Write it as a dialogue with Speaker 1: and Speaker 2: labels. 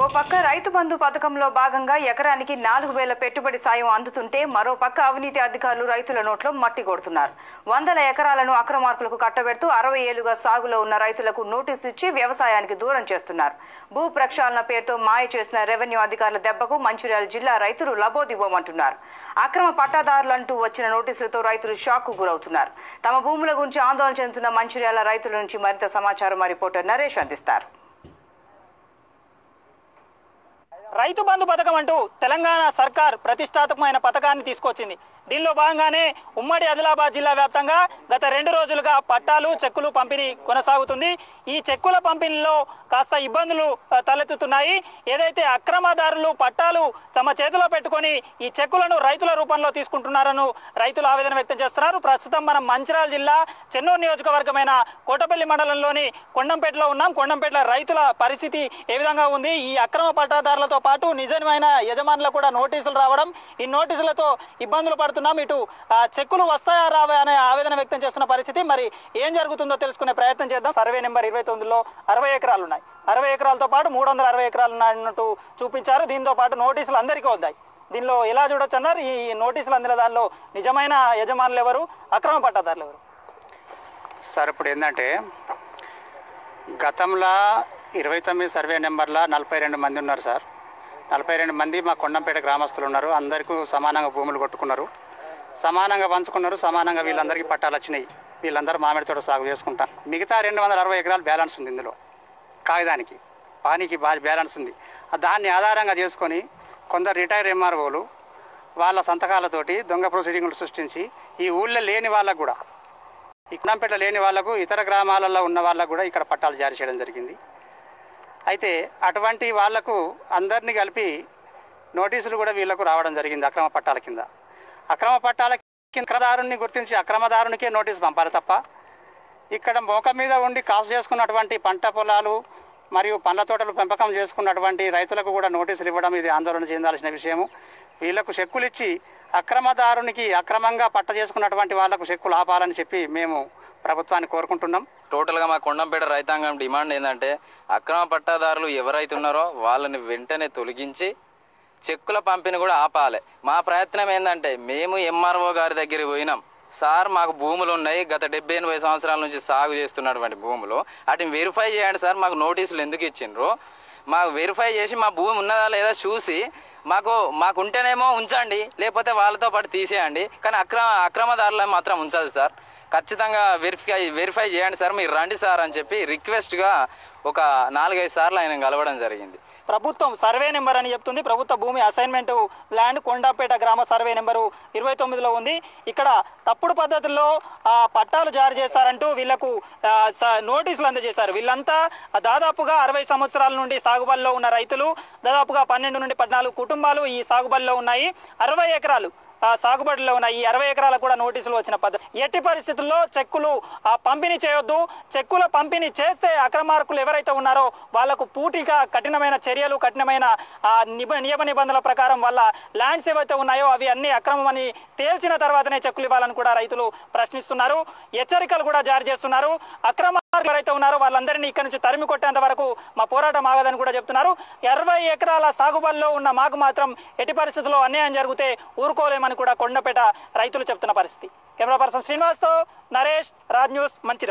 Speaker 1: ఓ పక్క రైతు బంధు పథకంలో భాగంగా ఎకరానికి నాలుగు వేల పెట్టుబడి సాయం అందుతుంటే మరో పక్క అవినీతి అధికారులు రైతుల నోట్లో మట్టి కొడుతున్నారు. వందల ఎకరాలను అక్రమార్కులకు కట్టబెడుతూ అరవై ఏళ్ళుగా సాగులో ఉన్న రైతులకు నోటీసు ఇచ్చి వ్యవసాయానికి దూరం చేస్తున్నారు. భూ ప్రక్షాళన పేరుతో మాయ చేసిన రెవెన్యూ అధికారుల దెబ్బకు మంచిర్యాల జిల్లా రైతులు లబోదివ్వమంటున్నారు. అక్రమ పట్టాదారులంటూ వచ్చిన నోటీసులతో రైతులు షాక్కు గురవుతున్నారు. తమ భూముల గురించి ఆందోళన చెందుతున్న మంచిర్యాల రైతుల నుంచి మరింత సమాచారం మా రిపోర్టర్ నరేష్ అందిస్తారు.
Speaker 2: రైతు బంధు పథకం అంటూ తెలంగాణ సర్కార్ ప్రతిష్టాత్మకమైన పథకాన్ని తీసుకొచ్చింది. దీనిలో భాగంగానే ఉమ్మడి ఆదిలాబాద్ జిల్లా వ్యాప్తంగా గత రెండు రోజులుగా పట్టాలు చెక్కులు పంపిణీ కొనసాగుతుంది. ఈ చెక్కుల పంపిణీలో కాస్త ఇబ్బందులు తలెత్తుతున్నాయి. ఏదైతే అక్రమదారులు పట్టాలు తమ చేతిలో పెట్టుకొని ఈ చెక్కులను రైతుల రూపంలో తీసుకుంటున్నారని రైతులు ఆవేదన వ్యక్తం చేస్తున్నారు. ప్రస్తుతం మనం మంచిరాల జిల్లా చెన్నూరు నియోజకవర్గమైన కోటపల్లి మండలంలోని కొండంపేటలో ఉన్నాం. కొండంపేటలో రైతుల పరిస్థితి ఏ విధంగా ఉంది? ఈ అక్రమ పట్టాదారులతో పాటు నిజమైన యజమానులకు కూడా నోటీసులు రావడం ఈ నోటీసులతో ఇబ్బందులు మాట్లాడుతున్నాం. ఇటు చెక్కులు వస్తాయా రావా అనే ఆవేదన వ్యక్తం చేస్తున్న పరిస్థితి. మరి ఏం జరుగుతుందో తెలుసుకునే ప్రయత్నం చేద్దాం. సర్వే నెంబర్ ఇరవై తొమ్మిదిలో అరవై ఎకరాలు ఉన్నాయి అరవై ఎకరాలతో పాటు మూడు వందల అరవై ఎకరాలు ఉన్నట్టు చూపించారు. దీంతో పాటు నోటీసులు అందరికీ వద్దాయి. దీనిలో ఎలా చూడొచ్చు అన్నారు? ఈ నోటీసులు అందిన దానిలో నిజమైన యజమానులు ఎవరు? అక్రమ పట్టాదారులు ఎవరు?
Speaker 3: సార్ ఇప్పుడు ఏంటంటే గతంలో ఇరవై తొమ్మిది సర్వే నెంబర్లో నలభై రెండు మంది ఉన్నారు సార్. నలభై రెండు మంది మా కొండంపేట గ్రామస్తులు ఉన్నారు. అందరికీ సమానంగా భూములు కొట్టుకున్నారు. సమానంగా పంచుకున్నారు సమానంగా వీళ్ళందరికీ పట్టాలు వచ్చినాయి. వీళ్ళందరూ మామిడి తోట సాగు చేసుకుంటాం. మిగతా రెండు వందల అరవై ఎకరాలు బ్యాలెన్స్ ఉంది ఇందులో కాగిదానికి పానికి బా బ్యాలెన్స్ ఉంది. దాన్ని ఆధారంగా చేసుకొని కొందరు రిటైర్ ఎంఆర్ఓలు వాళ్ళ సంతకాలతోటి దొంగ ప్రొసీడింగ్లు సృష్టించి ఈ ఊళ్ళో లేని వాళ్ళకు కూడా ఇక్కడంపేట లేని వాళ్ళకు ఇతర గ్రామాలలో ఉన్న వాళ్ళకు కూడా ఇక్కడ పట్టాలు జారీ చేయడం జరిగింది. అయితే అటువంటి వాళ్ళకు అందరినీ కలిపి నోటీసులు కూడా వీళ్ళకు రావడం జరిగింది అక్రమ పట్టాల కింద. అక్రమ పట్టాల కింద గుర్తించి అక్రమదారునికే నోటీస్ పంపాలి తప్ప ఇక్కడ మోక మీద ఉండి కాసు చేసుకున్నటువంటి పంట పొలాలు మరియు పండ్ల తోటలు పెంపకం చేసుకున్నటువంటి రైతులకు కూడా నోటీసులు ఇవ్వడం ఇది ఆందోళన చెందాల్సిన విషయము. వీళ్ళకు చెక్కులు ఇచ్చి అక్రమదారునికి అక్రమంగా పట్ట చేసుకున్నటువంటి వాళ్ళకు చెక్కులు ఆపాలని చెప్పి మేము ప్రభుత్వాన్ని కోరుకుంటున్నాం.
Speaker 4: టోటల్గా మా కొండంపేట రైతాంగం డిమాండ్ ఏంటంటే అక్రమ పట్టాదారులు ఎవరైతే ఉన్నారో వాళ్ళని వెంటనే తొలగించి చెక్కుల పంపిణీ కూడా ఆపాలి. మా ప్రయత్నం ఏంటంటే మేము ఎంఆర్ఓ గారి దగ్గరికి పోయినాం. సార్ మాకు భూములు ఉన్నాయి. గత డెబ్బై ఎనభై సంవత్సరాల నుంచి సాగు చేస్తున్నటువంటి భూములు. వాటిని వెరిఫై చేయండి సార్. మాకు నోటీసులు ఎందుకు ఇచ్చిండ్రు? మాకు వెరిఫై చేసి మా భూమి ఉన్నదా లేదా చూసి మాకు మాకు ఉంటేనేమో ఉంచండి. లేకపోతే వాళ్ళతో పాటు తీసేయండి. కానీ అక్రమ అక్రమదారులను మాత్రం ఉంచదు సార్. ఖచ్చితంగా వెరిఫై వెరిఫై చేయండి సార్ మీరు రండి సార్ అని చెప్పి రిక్వెస్ట్గా ఒక నాలుగైదు సార్లు ఆయన కలవడం జరిగింది.
Speaker 2: ప్రభుత్వం సర్వే నెంబర్ అని చెప్తుంది. ప్రభుత్వ భూమి అసైన్మెంట్ ల్యాండ్ కొండాపేట గ్రామ సర్వే నెంబరు ఇరవై తొమ్మిదిలో ఉంది. ఇక్కడ తప్పుడు పద్ధతుల్లో ఆ, పట్టాలు జారీ చేశారంటూ వీళ్ళకు స- నోటీసులు అందజేశారు. వీళ్ళంతా దాదాపుగా అరవై సంవత్సరాల నుండి సాగుబడిలో ఉన్న రైతులు దాదాపుగా పన్నెండు నుండి పద్నాలుగు కుటుంబాలు ఈ సాగుబడిలో ఉన్నాయి. అరవై ఎకరాలు సాగుబడిలో ఉన్న ఈ అరవై ఎకరాలకు కూడా నోటీసులు వచ్చిన పద్ధతి ఎట్టి పరిస్థితుల్లో చెక్కులు ఆ, పంపిణీ చేయొద్దు. చెక్కుల పంపిణీ చేస్తే అక్రమార్కులు ఎవరైతే ఉన్నారో వాళ్ళకు పూటిగా కఠినమైన చర్యలు కఠినమైన ఆ, నిబ నియమ నిబంధనల ప్రకారం వాళ్ళ ల్యాండ్స్ ఏవైతే ఉన్నాయో అవి అన్ని అక్రమమని తేల్చిన తర్వాతనే చెక్కులు ఇవ్వాలని కూడా రైతులు ప్రశ్నిస్తున్నారు. హెచ్చరికలు కూడా జారీ చేస్తున్నారు. అక్రమ ఎవరైతే ఉన్నారో వాళ్ళందరినీ ఇక్కడ నుంచి తరిమి కొట్టేంత వరకు మా పోరాటం ఆగదని కూడా చెప్తున్నారు. ఇరవై ఎకరాల సాగుబడిలో ఉన్న మాకు మాత్రం ఎట్టి పరిస్థితుల్లో అన్యాయం జరిగితే ఊరుకోలేమని కూడా కొండపేట రైతులు చెప్తున్న పరిస్థితి. కెమెరా పర్సన్ శ్రీనివాస్తో నరేష్ రాజ్ న్యూస్ మంచిర్యాల.